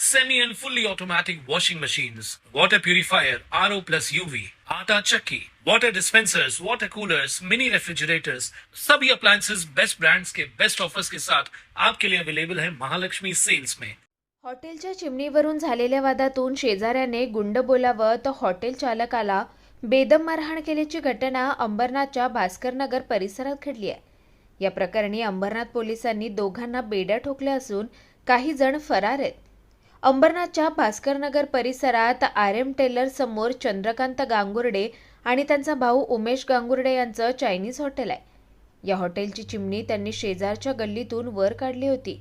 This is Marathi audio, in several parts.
semi and fully automatic washing machines, water purifier, RO plus UV, आटा चक्की, water dispensers, water coolers, mini refrigerators, सभी appliances बेस्ट ब्रांड्स के बेस्ट ऑफर्स के साथ आपके लिए अवेलेबल है महालक्ष्मी सेल्स में। हॉटेलच्या चिमणीवरून झालेल्या वादातून शेजाऱ्याने गुंड बोलावं तर हॉटेल चालकाला बेदम मारहाण केल्याची घटना अंबरनाथच्या भास्करनगर परिसरात घडली आहे. या प्रकरणी अंबरनाथ पोलिसांनी दोघांना बेड्या ठोकल्या असून काही जण फरार आहेत. अंबरनाथच्या भास्करनगर परिसरात आर एम टेलर समोर चंद्रकांत गांगुर्डे आणि त्यांचा भाऊ उमेश गांगुर्डे यांचं चायनीज हॉटेल आहे. या हॉटेलची चिमणी त्यांनी शेजारच्या गल्लीतून वर काढली होती.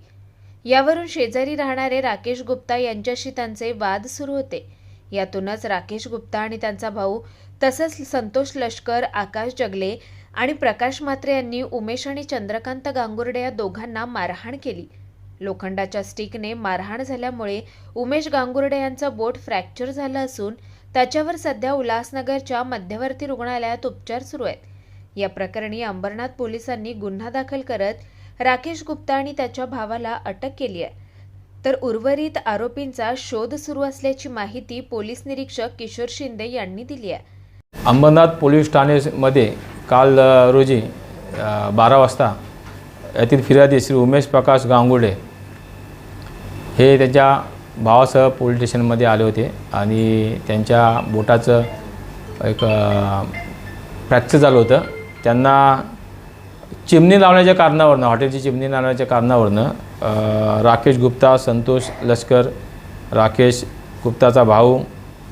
यावरून शेजारी राहणारे राकेश गुप्ता यांच्याशी त्यांचे वाद सुरू होते. यातूनच राकेश गुप्ता आणि त्यांचा भाऊ तसंच संतोष लष्कर आकाश जगले आणि प्रकाश म्हात्रे यांनी उमेश आणि चंद्रकांत गांगुर्डे या दोघांना मारहाण केली. लोखंडाच्या स्टिकने मारहाण झाल्यामुळे उमेश गांगुर्डे यांचं बोट फ्रॅक्चर झालं असून त्याच्यावर सध्या उल्हासनगरच्या मध्यवर्ती रुग्णालयात उपचार सुरू आहेत. या प्रकरणी अंबरनाथ पोलिसांनी गुन्हा दाखल करत राकेश गुप्ता आणि त्याच्या भावाला अटक केली आहे. तर उर्वरित आरोपींचा शोध सुरू असल्याची माहिती पोलीस निरीक्षक किशोर शिंदे यांनी दिली आहे. अंबरनाथ पोलीस ठाणेमध्ये काल रोजी बारा वाजता येथील फिर्यादी श्री उमेश प्रकाश गांगुडे हे त्याच्या भावासह पोलीस स्टेशनमध्ये आले होते आणि त्यांच्या बोटाचं एक फ्रॅक्चर झालं होतं. त्यांना चिमणी लावण्याच्या कारणावरनं हॉटेलची चिमणी लावण्याच्या कारणावरनं राकेश गुप्ता संतोष लष्कर राकेश गुप्ताचा भाऊ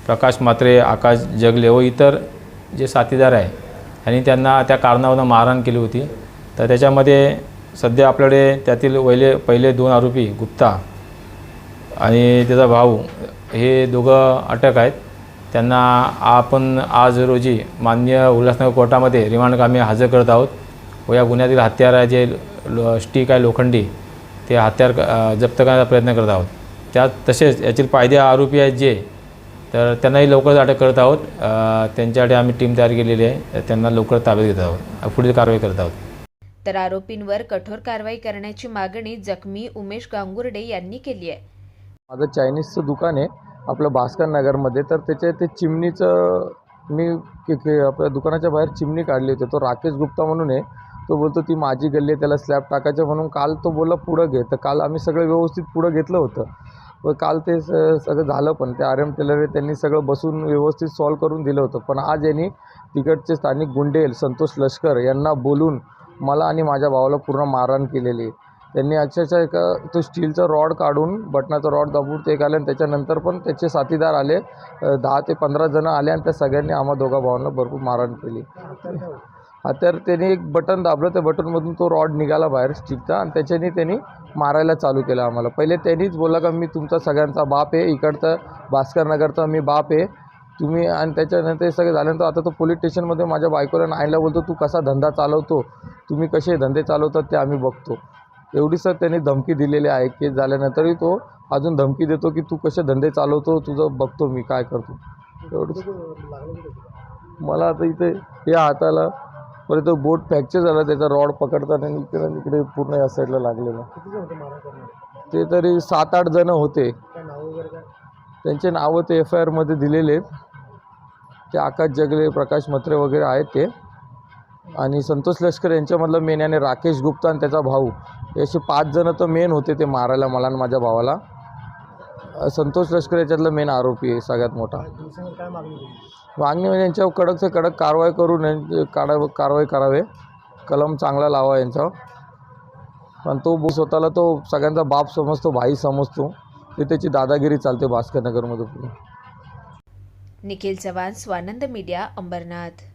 प्रकाश मात्रे आकाश जगले व इतर जे साथीदार आहे आणि त्यांना त्या कारणावरनं मारहाण केली होती. तर त्याच्यामध्ये सध्या आपल्याकडे त्यातील पहिले पहिले दोन आरोपी गुप्ता आणि त्याचा भाऊ हे दोघं अटक आहेत. त्यांना आपण आज रोजी मान्य उल्हासनगर कोर्टामध्ये रिमांडकामी हजर करत आहोत. व या गुन्ह्यातील हत्यार आहे जे लो स्टिक आहे लोखंडी ते हत्यार जप्त करण्याचा प्रयत्न करत आहोत. त्यात तसेच यातील पायदे आरोपी आहेत जे तर त्यांनाही लवकरच अटक करत आहोत. त्यांच्यासाठी आम्ही टीम तयार केलेली आहे. त्यांना लवकर ताब्यात घेत आहोत. पुढील कारवाई करत आहोत. तर आरोपींवर कठोर कारवाई करण्याची मागणी जखमी उमेश गांगुर्डे यांनी केली आहे. माझं चायनीजचं दुकान आहे आपलं भास्कर नगरमध्ये. तर त्याच्या ते चिमणीचं मी के आपल्या दुकानाच्या बाहेर चिमणी काढली होती. तो राकेश गुप्ता म्हणून आहे. तो बोलतो ती माझी गल्ली आहे त्याला स्लॅब टाकायचं म्हणून काल तो बोलला पुढं घे. तर काल आम्ही सगळं व्यवस्थित पुढं घेतलं होतं. व काल ते स सगळं झालं पण. ते आर एम टेलर त्यांनी सगळं बसून व्यवस्थित सॉल्व करून दिलं होतं. पण आज यांनी तिकडचे स्थानिक गुंडेल संतोष लष्कर यांना बोलून मला आणि माझ्या भावाला पूर्ण मारहाण केलेली आहे. त्यांनी अक्षरशः एक तो स्टीलचा रॉड काढून बटनाचा रॉड दाबून ते आले आणि त्याच्यानंतर पण त्याचे साथीदार आले. दहा ते पंधरा जणं आले आणि त्या सगळ्यांनी आम्हा दोघा भावांना भरपूर मारहाण केली. हा तर त्यांनी एक बटन दाबलं. त्या बटनमधून तो रॉड निघाला बाहेर स्टिकचा आणि त्याच्याने त्यांनी मारायला चालू केलं आम्हाला. पहिले त्यांनीच बोलला का मी तुमचा सगळ्यांचा बाप आहे. इकडचा भास्करनगरचा मी बाप आहे. तुम्ही आणि त्याच्यानंतर सगळं झाल्यानंतर आता तो पोलीस स्टेशनमध्ये माझ्या बायकोला आईला बोलतो तू कसा धंदा चालवतो? तुम्ही कसे धंदे चालवतात ते आम्ही बघतो. एवढी सर त्यांनी धमकी दिलेली आहे केस झाल्यानंतरही तो अजून धमकी देतो की तू कसे धंदे चालवतो तुझं बघतो मी काय करतो. एवढंच. मला आता इथे या हाताला परत तो बोट फ्रॅक्चर झाला त्याचा रॉड पकडताना आणि इकडे इकडे पूर्ण या साईडला लागलेला ते तरी सात आठ जण होते. त्यांचे नावं ते एफ आय आरमध्ये दिलेले आहेत. ते आकाश जगले प्रकाश मत्रे वगैरे आहेत ते. आणि संतोष लष्कर यांच्यामधलं मेन आणि राकेश गुप्ता आणि त्याचा भाऊ. हे असे पाच जण तर मेन होते ते मारायला मला आणि माझ्या भावाला. संतोष लष्कर याच्यातलं मेन आरोपी आहे सगळ्यात मोठा. मागणी म्हणजे यांच्यावर कडक से कडक कारवाई करून यांची काढा कारवाई करावे. कलम चांगला लावा यांच्यावर. पण तो बो- स्वतःला तो सगळ्यांचा बाप समजतो भाई समजतो. ते त्याची दादागिरी चालते भास्करनगरमध्ये पुढे निखिल चव्हाण स्वानंद मीडिया अंबरनाथ.